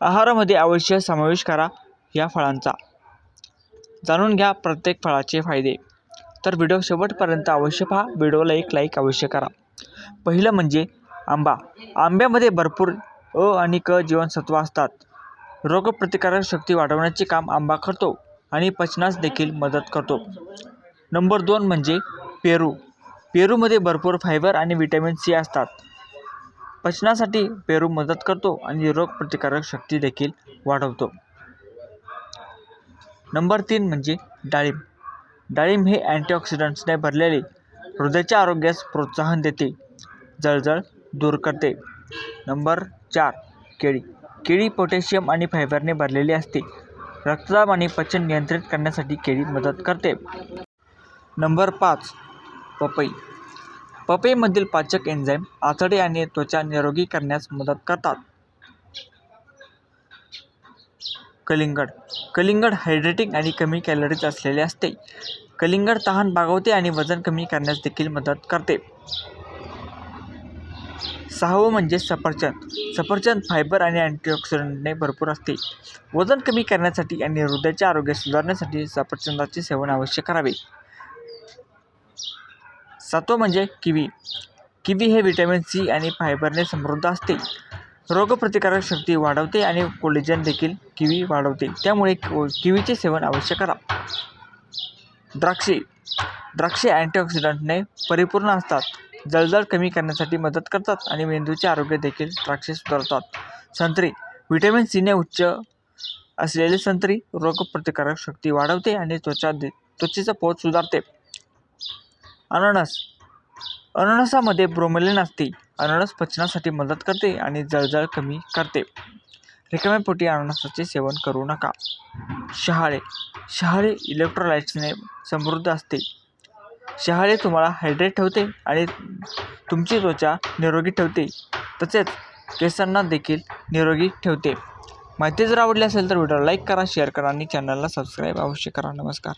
आहारामध्ये अवश्य समावेश करा या फळांचा. जाणून घ्या प्रत्येक फळाचे फायदे. तर व्हिडिओ शेवटपर्यंत अवश्य पहा. व्हिडिओला एक लाईक अवश्य करा. पहिलं म्हणजे आंबा. आंब्यामध्ये भरपूर अ आणि क जीवनसत्व असतात. रोगप्रतिकारक शक्ती वाढवण्याचे काम आंबा करतो आणि पचनास देखील मदत करतो. नंबर दोन म्हणजे पेरू. पेरूमध्ये भरपूर फायबर आणि विटॅमिन सी असतात. पचनासाठी पेरू मदत करतो आणि रोगप्रतिकारक शक्ती देखील वाढवतो. नंबर तीन म्हणजे डाळिंब. डाळिंब हे अँटीऑक्सिडंट्सने भरलेले हृदयाच्या आरोग्यास प्रोत्साहन देते जळजळ दूर करते. नंबर चार केळी. केळी पोटॅशियम आणि फायबरने भरलेली असते. रक्तदाब आणि पचन नियंत्रित करण्यासाठी केळी मदत करते. नंबर पाच पपई. पपईमधील पाचक एन्झाईम आतडे आणि त्वचा निरोगी करण्यास मदत करतात. कलिंगड. कलिंगड हायड्रेटिंग आणि कमी कॅलरीज असलेले असते. कलिंगड तहान भागवते आणि वजन कमी करण्यास देखील मदत करते. सहावं म्हणजे सफरचंद. सफरचंद फायबर आणि अँटीऑक्सिडंटने भरपूर असते. वजन कमी करण्यासाठी आणि हृदयाचे आरोग्य सुधारण्यासाठी सफरचंदाचे सेवन अवश्य करावे सातवं म्हणजे किवी. किवी हे विटॅमिन सी आणि फायबरने समृद्ध असते. रोगप्रतिकारक शक्ती वाढवते आणि कोलेजन देखील किवी वाढवते. त्यामुळे किवीचे सेवन अवश्य करा. द्राक्षे. द्राक्षे अँटीऑक्सिडंटने परिपूर्ण असतात. जळजळ कमी करण्यासाठी मदत करतात आणि मेंदूचे आरोग्य देखील द्राक्षे सुधारतात. संत्री. व्हिटॅमिन सीने उच्च असलेले संत्री रोगप्रतिकारक शक्ती वाढवते आणि त्वचा दे त्वचेचा पोत सुधारते. अननस. अननसामध्ये ब्रोमेलिन असते. अननस पचनासाठी मदत करते आणि जळजळ कमी करते. रिकाम्या पोटी अननसाचे सेवन करू नका. शहाळे. शहाळे इलेक्ट्रोलाइट्सने समृद्ध असते. शहाळे तुम्हाला हायड्रेट ठेवते आणि तुमची त्वचा निरोगी ठेवते. तसेच केसांना देखील निरोगी ठेवते. माहिती जर आवडली असेल तर व्हिडिओला लाईक करा शेअर करा आणि चॅनलला सबस्क्राईब अवश्य करा. नमस्कार.